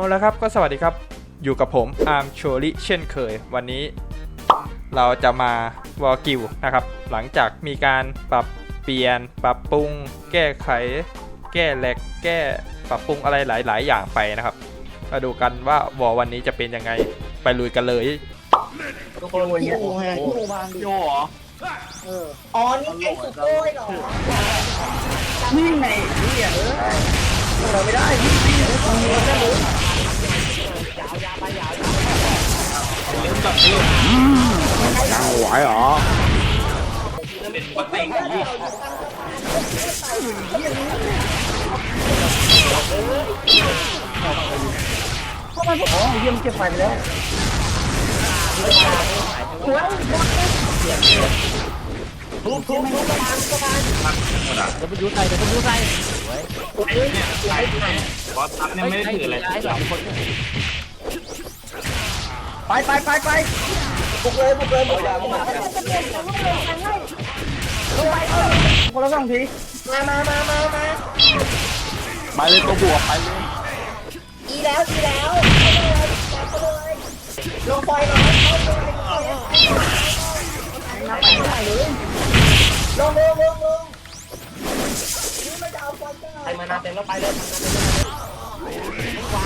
เอาแล้วครับก็สวัสดีครับอยู่กับผมอาร์มโชลิเช่นเคย วันนี้เราจะมาวอลกิวนะครับ หลังจากมีการปรับเปลี่ยน ปรับปรุง แก้ไข แก้แลกแก้ปรับปรุงอะไรหลาย ๆ อย่างไปนะครับ มาดูกันว่าวอลวันนี้จะเป็นยังไงไปลุยกันเลยกคนวันนี้โอ้ยโอ้บางดิโยเหรออ๋อนี่ไอ้สุดโก้ยเหรอนี่ไงนี่อะเออเราไม่ได้นี่นี่เออตรงนี้ก็รู้ ยังไหวเหรอเป็นปกตินี่อ๋อเยี่ยมเก็บไฟไปแล้วทุบทุบทุบจะไปยูใส่จะไปยูใส่บอสทับเนี่ยไม่ได้ถืออะไรย้ายหลังคน ไปไปไปไปบุกเลยบุกเลยบุกเลยคนละสองทีมามามามามาไปเลยตัวบวกไปเลยอีแล้วอีแล้วเข้าเลยเข้าเลยลงไฟเลยเข้าเลยไปไหนเลยลงลงลงลงนี่มันจะเอาไฟได้ใครมานาเต็มแล้วไปเลยย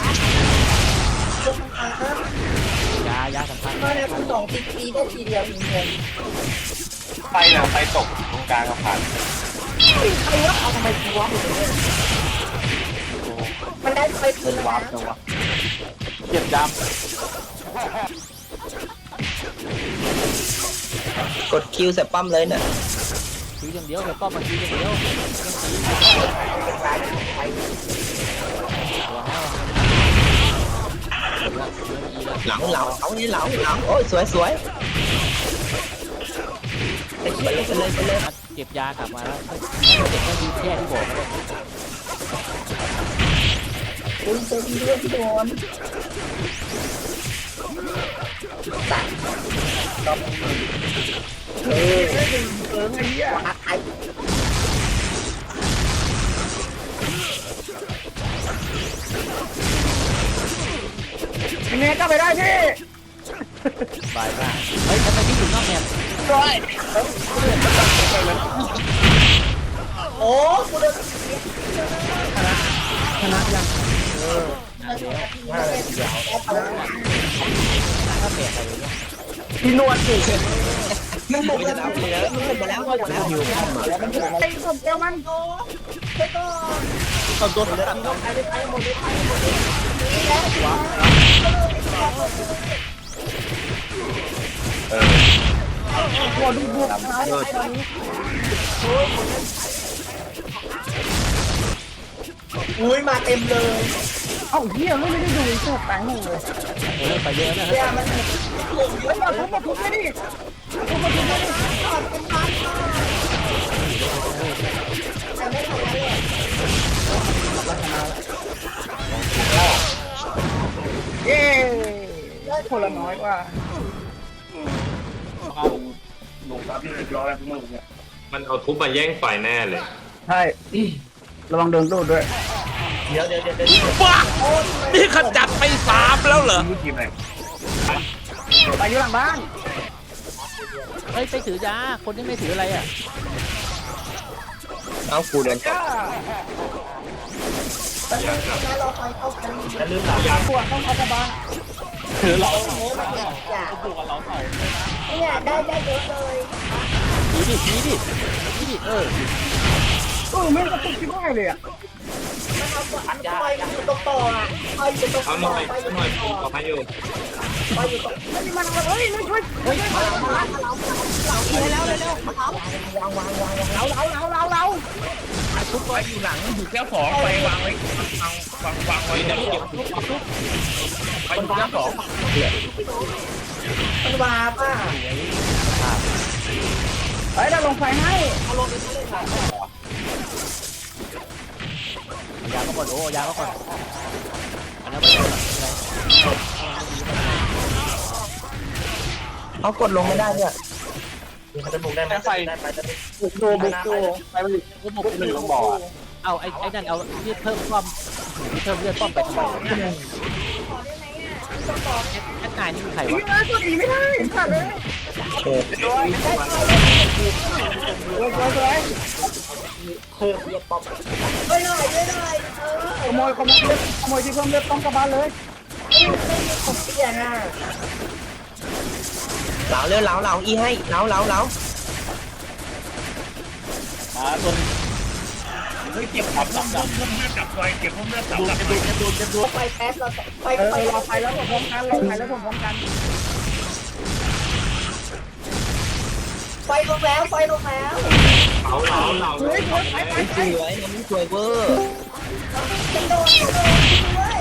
า ยาสำคัญมาเนี่ยคุณสองทีทีได้ทีเดียวทีเดียวไฟเนี่ยไฟตกตรงกลางกับผ่านใครวะเอาทำไมกูวะมันได้ไฟคืนแล้ววาร์ปนะจังวะเก็บดกดคิวเสร็จปั๊มเลยเนี่ยคิวอย่างเดียวเดี๋ยวป้อมมันคิวอย่างเดียว หลังเหลาเอานี่เหลาเหลาโอ้ยสวยสวยไปเลยไปเลยไปเลยเก็บยากลับมาแล้วเก็บแค่ดีแค่ที่บอกเลยอุ้ยเจอทีเดียวที่โดนตัดเออำเออไอ้เหี้ย ยังไงก็ไปได้พี่บายมากเฮ้ยทำไมที่ถึงนอกแมปร้อยโอ้กูโดนชนะยังถ้าแปลกอะไรเนี่ยพี่นวดสิมันบุกจะดับเลยมันบุกมาแล้วมันบุกมาแล้วไอ้คนเดียวมันไปก่อนคนตัวเลยไปไปไปหมดเลยไปหมดเลย นี่แหละหัวดูบวกนะอุ้ยมาเต็มเลยเอ้าเหี้ยไม่ได้ดูเสือแป้งเลยเออไปเยอะนะฮะเนี่ยมันไอ้มาทุบมาทุบไม่ดิทุบมาทุบไม่ดิถอดเป็นพันค่ะแต่ไม่ทำอะไรเลย เย้คนละน้อยกว่ามันเอาทุบมาแย่งไฟแน่เลย ใช่ระวังเดินโดดด้วย เดี๋ยวเดี๋ยวเดี๋ยวเดี๋ยวนี่ขจัดไปสามแล้วเหรอไปอยู่หลังบ้านเฮ้ยไปถือยาคนที่ไม่ถืออะไรอะเอากูเดินก่อน แต่ไม่อไรเราคอยเข้ากันแล้วลืมหลับปวดต้องเอากระบาโอ้โหมันอยากอยากเนี่ยได้ได้เยอะเลยดีดิดีดิดีดิเออเออไม่กระตุกที่ได้เลยอะมันเอาก่อนมันคอยอยู่ตรงต่ออะคอยอยู่ตรงเอาหต่น่ออยคอยอยู่เอาหน่อยตรงต่อขอให้อยู่คอยอยู่ตรงนี่มันเฮ้ยไม่ช่วยเฮ้ยเราเราเร็วเร็วเร็วเขาเราเราเราเราเรา ทุบไฟอยู่หลังอยู่แค่สองไฟวางไว้วางวางวางไว้เดี๋ยวเก็บไฟอยู่แค่สองมันวาป่ะเฮ้ยเราลงไฟให้เอาลงไปเลยค่ะยาก็ก่อนโอ้ยาก็ก่อนอันนั้นไปเอากดลงไม่ได้เนี่ย มันจะบุกได้ไหมไฟบุกโดบุกโดไฟมันก็บุกหนึ่งลงบ่อเอาไอ้ไอ้นั่นเอาที่เพิ่มความเพิ่มเลือดป้อมไปทำไมวะขอได้ไหมอะต้องบอกแค่นายนี่มีใครพี่วะมาสุดอีไม่ได้ขาดเลยโอ้ยสวยสวยไปหน่อยด้วยหน่อยเออขโมยขโมยเลือดขโมยที่เพิ่มเลือดต้องกลับบ้านเลยไม่มีของเปลี่ยนอะ เหลาเร็วเหลาเหลาอีให้เหลาเหลาเหลาเฮ้ยเก็บความดับดับเพิ่มเลือดดับหน่อยเก็บเพิ่มเลือดดับดับหน่อยไปแป๊บเราไปเออไปเราไปแล้วผมพร้อมกันเราไปแล้วผมพร้อมกันไฟลงแล้วไฟลงแล้วเฮ้ยเฮ้ยไปไปสวยมันสวยเวอร์กระโดดกระโดดด้วย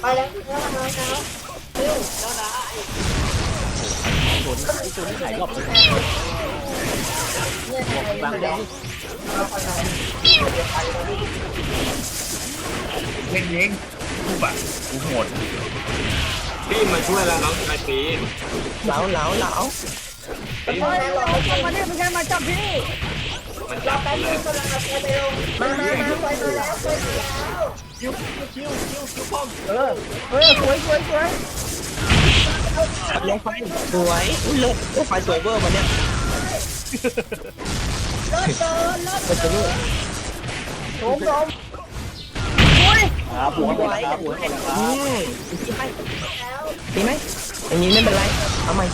ไปแล้วแล้วแล้วแล้วเร็วแล้วนะ ส่วนไอ้ตัวนี้หายรอบเลยเนี่ยไงบางแดงเล่นเองกูแบบกูโหดพี่มาช่วยแล้วน้องชายตีเหลาเหลาเหลาเฮ้ยเราเข้ามาเนี่ยเป็นไงมาจับพี่มันรอจับแป๊บนึงกำลังเอาไฟไปลงมามามาไฟมาแล้วไฟมาแล้วเออเออสวยสวยสวย ลงไฟสวยอุ้ยเลิศไฟสวยเวอร์วันเนี้ยรถเดินรถมันจะเดิรู้นโดมโดมครับหัวหัวครับหัวอืมดีไหมแล้วดีไหมอย่างนี้ไม่เป็นไรเอาใหม่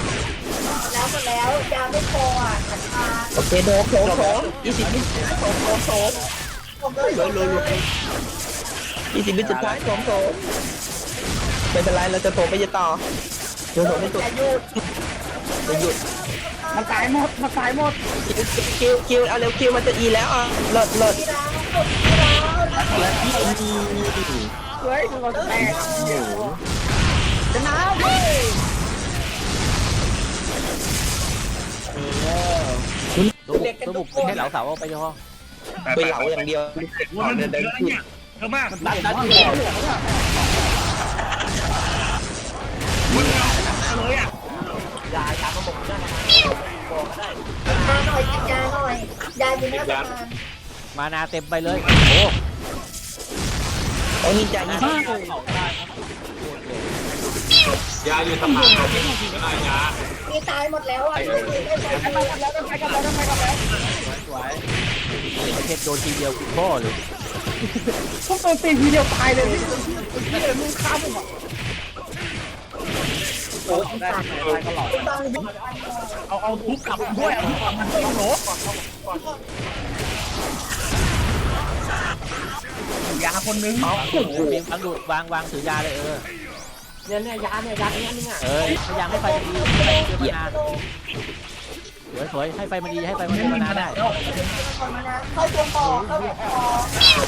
แล้วหมดแล้วยาไม่พออะขันมาโอเคโดมโถมโถมยี่สิบวิโถมโถมโถมผมเลยผมเลยยี่สิบวิสุดท้ายโถมโถมไม่เป็นไรเราจะโถมไปจะต่อ เดี๋ยวโถมไม่สุดอย่าหยุดจะหยุดมาตายหมดมาตายหมดคิวคิวเอาเร็วคิวมันจะอีแล้วอะเลิศเลิศที่ร้านกดที่ร้านสวยเราแตกชนะเว้ยสรุปแค่เหลาเสาเอาไปพอไปเหลาอย่างเดียวว่ามันเยอะนะเนี่ยเยอะมากดันดัน มึงเอายยาเลยอะมาหน่อยกินยาหน่อยยาอยู่หน้าประมาณมานาเต็มไปเลย โอ้โอ้นี่ใจยี่สิบยาอยู่สะพานก็ได้ยามีตายหมดแล้วอะช่วยได้ไฟไปกันแล้วไปกันแล้วไปกันแล้วเพชรโดนทีเดียวคุณพ่อเลยพวกตัวตีทีเดียวตายเลยพี่พี่เลยมึงฆ่าผมอะ บางเอาเอาทุบกลับด้วยเอาทุบกลับมันต้องโหลยาคนนึงเบียงวางดูดวางวางถือยาเลยเออเนี่ยเนี่ยยาเนี่ยยาเนี่ยนี่เออพยายามให้ไฟมันดีไฟมันดี วยสวยให้ไฟมันดีให้ไฟมันดีมานาได้เข้าตัวต่อเข้าตัว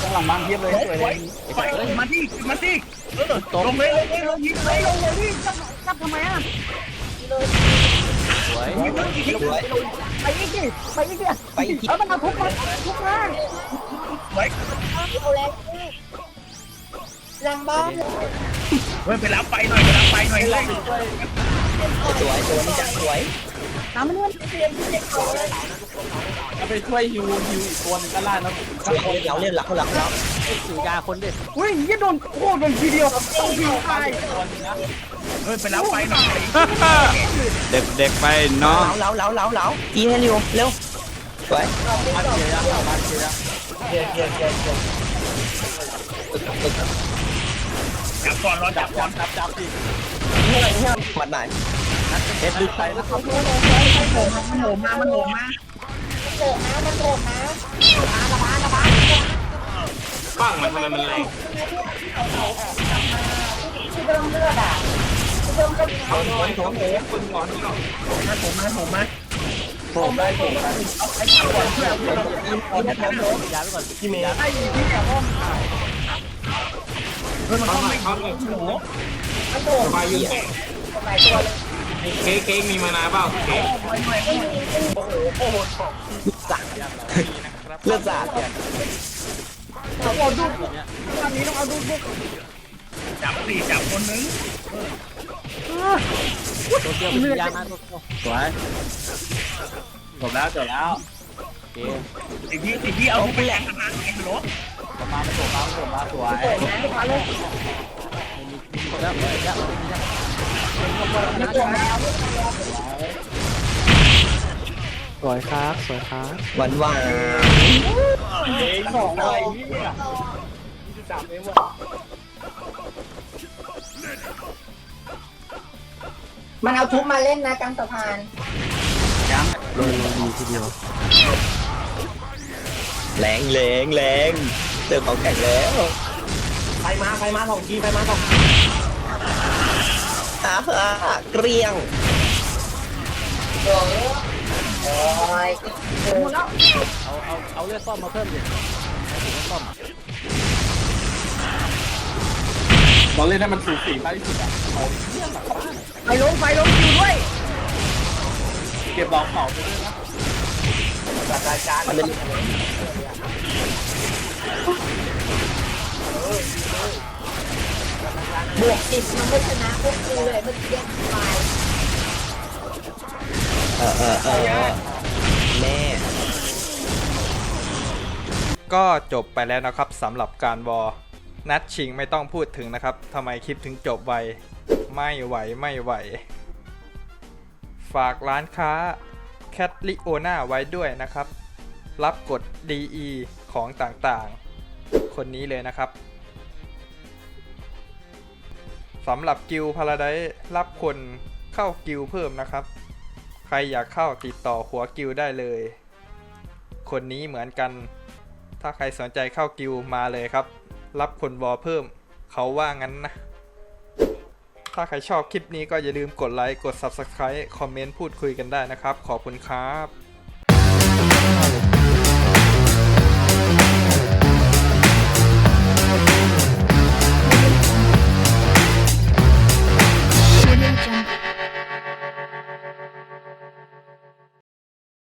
ต่อหลังบ้านเทียบเลยสวยเลยมาที่มาที่เออลงเลยลงเลยลงยิงเลยลงเลยพี่จับจับทำไมอะเลยสวยสวยไปอีกดิไปอีกดิไปอีกแล้วมันมาทุบมาทุบมาไว้เอาแรงหลังบ้านเฮ้ยไปรับไปหน่อยไปรับไปหน่อยเลยสวยสวยนี่จะสวย น้ำมันเนี่ยเตรียมที่จะเขาเลยสวยเล่นเหลาเล่นหลาเหลาเหลาถือยาคนดิอุ้ยยี่โดนโคตรโดนทีเดียวต้องทีตายเฮ้ยไปรับไปหน่อยเด็กเด็กไปเหน้องลาเหลาเหลาเหลาอีให้เร็วเร็วสวย จับก่อนรอจับก่อนจับจับดิหมัดไหนเพชรลึกไปนะมันโหมมามันโหมมาโกงนะมันโกงนะบ้างมันทำไมมันแรงที่เริ่มเลือดอะที่เริ่มก็มีเอาหน่อยของผมคนก่อนนี่หรอกมาผมมาผมมาผมได้ผมได้ยาไปก่อนพี่เมย์ไอ้ที่เนี่ยห้อง เฮ้ยมันเข้าต้องมาไม่เข้าเลยโหมันโกงสบายยืนหลายตัวเลยเค้กเค้กมีมานาเปล่าเค้กไม่มีไม่มีสาดเลือดสาดต้องเอาดูตอนนี้ต้องเอาดูบุกจับสี่จับคนนึงตัวเกียวเป็นยามาตัวเกียวสวยจบแล้วจบแล้วไอ้พี่ไอ้พี่เอาไปแรงขนาดไอ้โหล มาประตูมาประตูมาสวยเปิดนะลูกค้าลูกมีมีคนแล้วมีแล้วมีแล้วไม่เปิดแล้วสวยครับสวยครับหวานหวานของอะไรนี่มันเอาทุบมาเล่นนะกลางสะพานแรงแรงแรง จอของแข็งแล้วไปมาไปมาสองทีไปมาสองอาฮะเกรียงโอ้ยโอ้ยเอาเอาเอาเลือดซ่อมมาเพิ่มดิเอาเลือดซ่อมบอลเล่นให้มันสูสีมากที่สุดอะไฟลงไฟลงคิวด้วย เก็บดอกเผาไปด้วยนะจัดรายการมันเป็น บวกสิบมันไม่ชนะพวกกูเลยเมื่อกี้ตายเออเออเออแม่ก็จบไปแล้วนะครับสำหรับการวอลนัดชิงไม่ต้องพูดถึงนะครับทำไมคลิปถึงจบไว ไม่ไหวไม่ไหว ฝากร้านค้าแคทลิโอนาไว้ด้วยนะครับ รับกด DE ของต่างๆ คนนี้เลยนะครับสำหรับกิลพาราไดรับคนเข้ากิลเพิ่มนะครับ ใครอยากเข้าติดต่อหัวกิลได้เลย คนนี้เหมือนกัน ถ้าใครสนใจเข้ากิลมาเลยครับ รับคนวอเพิ่ม เขาว่างั้นนะ ถ้าใครชอบคลิปนี้ก็อย่าลืมกดไลค์ กด Subscribe คอมเมนต์พูดคุยกันได้นะครับ ขอบคุณครับ